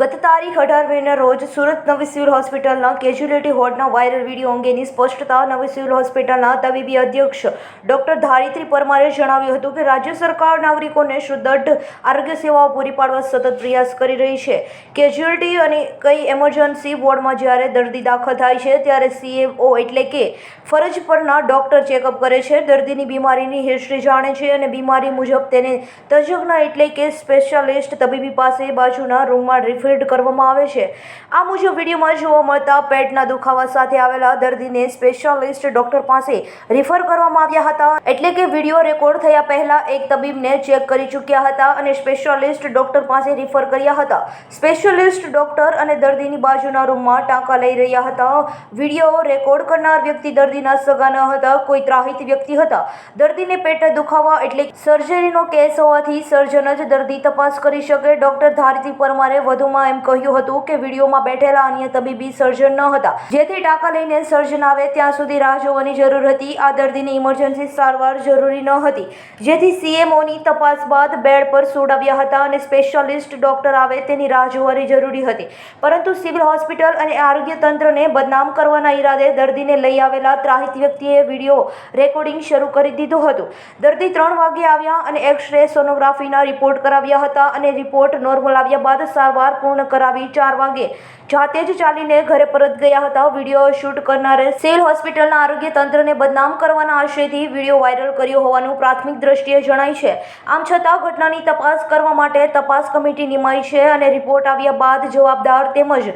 ગત તારીખ અઢાર મેના રોજ સુરત નવી સિવિલ હોસ્પિટલના કેજ્યુલિટી વોર્ડના વાયરલ વીડિયો અંગેની સ્પષ્ટતા નવી સિવિલ હોસ્પિટલના તબીબી અધ્યક્ષ ડોક્ટર ધારિત્રી પરમારે જણાવ્યું હતું કે રાજ્ય સરકાર નાગરિકોને સુદ્ધ આરોગ્ય સેવાઓ પૂરી પાડવા સતત પ્રયાસ કરી રહી છે. કેજ્યુલિટી અને કઈ એમરજન્સી વોર્ડમાં જ્યારે દર્દી દાખલ થાય છે, ત્યારે સીએમઓ એટલે કે ફરજ પરના ડોક્ટર ચેકઅપ કરે છે. દર્દીની બીમારીની હિસ્ટ્રી જાણે છે અને બીમારી મુજબ તેને તજજ્ઞ એટલે કે સ્પેશિયાલિસ્ટ તબીબી પાસે બાજુના રૂમમાં રિફર્ડ કરવામાં આવે છે. આ મુજબ વિડીયોમાં જોવા મળતા પેટના દુખાવા સાથે આવેલા દર્દીને સ્પેશિયાલિસ્ટ ડોક્ટર પાસે રિફર કરવામાં આવ્યા હતા. એટલે કે વીડિયો રેકોર્ડ થયા પહેલા એક તબીબને ચેક કરી ચૂક્યા હતા અને સ્પેશિયાલિસ્ટ ડોક્ટર પાસે રિફર કર્યા હતા. સ્પેશિયાલિસ્ટ ડોક્ટર અને દર્દીની બાજુના રૂમમાં ટાંકા લઈ રહ્યા હતા. વીડિયો રેકોર્ડ કરનાર વ્યક્તિ દર્દીના સગા ન હતા, કોઈ ત્રાહિત વ્યક્તિ હતા. દર્દીને પેટના દુખાવા એટલે સર્જરીનો કેસ હોવાથી સર્જન જ દર્દી તપાસ કરી શકે. ડોક્ટર ધારતી પરમારે વધુમાં એમ કહ્યું હતું કે વિડીયોમાં બેઠેલા અન્ય તબીબી સર્જન ન હતા. જેથી ટાંકા લઈને સર્જન આવે ત્યાં સુધી રાહ જોવાની જરૂર હતી. આ દર્દીની ઇમરજન્સી સારવાર જરૂરી ન હતી. જેથી સીએમઓની તપાસ બાદ બેડ પર સોડાવ્યા હતા અને સ્પેશિયાલિસ્ટ ડોક્ટર આવે તેની રાહ જોવાની જરૂરી હતી. પરંતુ સિવિલ હોસ્પિટલ અને આરોગ્ય તંત્રને બદનામ કરવાના ઈરાદે દર્દીને લઈ આવેલા ત્રાહિત વ્યક્તિએ વીડિયો રેકોર્ડિંગ શરૂ કરી દીધું હતું. દર્દી ત્રણ વાગે આવ્યા અને એક્સ રે સોનોગ્રાફીના રિપોર્ટ કરાવ્યા હતા અને રિપોર્ટ નોર્મલ આવ્યા બાદ સારવાર પૂર્ણ કરાવી ચાર વાગે. જાતે જ ચાલીને ઘરે પરત ગયા હતા. વીડિયો શૂટ કરનારે સેલ હોસ્પિટલના આરોગ્ય તંત્રને બદનામ કરવાના આશયથી વીડિયો વાયરલ કર્યો હોવાનું પ્રાથમિક દ્રષ્ટિએ જણાય છે. આમ છતાં ઘટનાની તપાસ કરવા માટે તપાસ કમિટી નિમાઈ છે અને રિપોર્ટ આવ્યા બાદ જવાબદાર તેમજ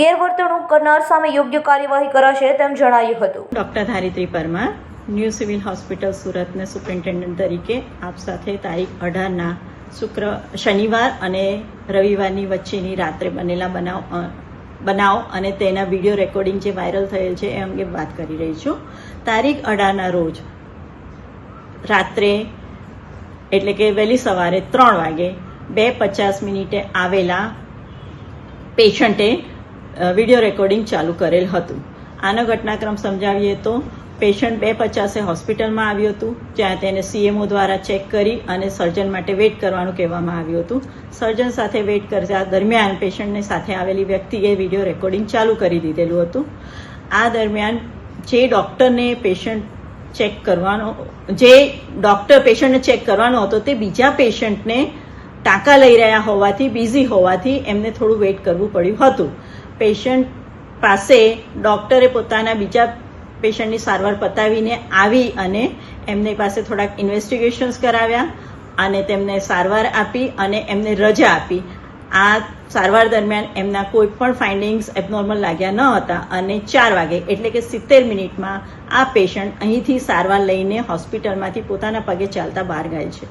ગેરવર્તણૂક કરનાર સામે યોગ્ય કાર્યવાહી કરાશે તેમ જણાયું હતું. Doctor Dharitri Parmar, new civil hospital સુરતના સુપ્રિન્ટેન્ડન્ટ તરીકે આપ સાથે તારીખ અઢારના શુક્ર શનિવાર અને રવિવારની વચ્ચેની રાત્રે બનેલા બનાવ બનાવ અને તેના વીડિયો રેકોર્ડિંગ જે વાયરલ થયેલ છે એ અંગે વાત કરી રહી છું. તારીખ અઢારના રોજ રાત્રે, એટલે કે વહેલી સવારે ત્રણ વાગે બે પચાસ મિનિટે આવેલા પેશન્ટે વીડિયો રેકોર્ડિંગ ચાલુ કરેલ હતું. આનો ઘટનાક્રમ સમજાવીએ તો પેશન્ટ બે પચાસે હોસ્પિટલમાં આવ્યું હતું, જ્યાં તેને સીએમઓ દ્વારા ચેક કરી અને સર્જન માટે વેઇટ કરવાનું કહેવામાં આવ્યું હતું. સર્જન સાથે વેઇટ કરતા દરમિયાન પેશન્ટને સાથે આવેલી વ્યક્તિએ વીડિયો રેકોર્ડિંગ ચાલુ કરી દીધેલું હતું. આ દરમિયાન જે ડૉક્ટરને પેશન્ટ ચેક કરવાનો, જે ડૉક્ટર પેશન્ટને ચેક કરવાનો હતો, તે બીજા પેશન્ટને ટાંકા લઈ રહ્યા હોવાથી, બિઝી હોવાથી એમને થોડું વેઇટ કરવું પડ્યું હતું. પેશન્ટ પાસે ડૉક્ટરે પોતાના બીજા પેશન્ટની સારવાર પતાવીને આવી અને એમની પાસે થોડાક ઇન્વેસ્ટિગેશન્સ કરાવ્યા અને તેમને સારવાર આપી અને એમને રજા આપી. આ સારવાર દરમિયાન એમના કોઈ પણ ફાઇન્ડિંગ્સ એબનોર્મલ લાગ્યા ન હતા અને ચાર વાગે એટલે કે સિત્તેર મિનિટમાં આ પેશન્ટ અહીંથી સારવાર લઈને હોસ્પિટલમાંથી પોતાના પગે ચાલતા બહાર ગયા છે.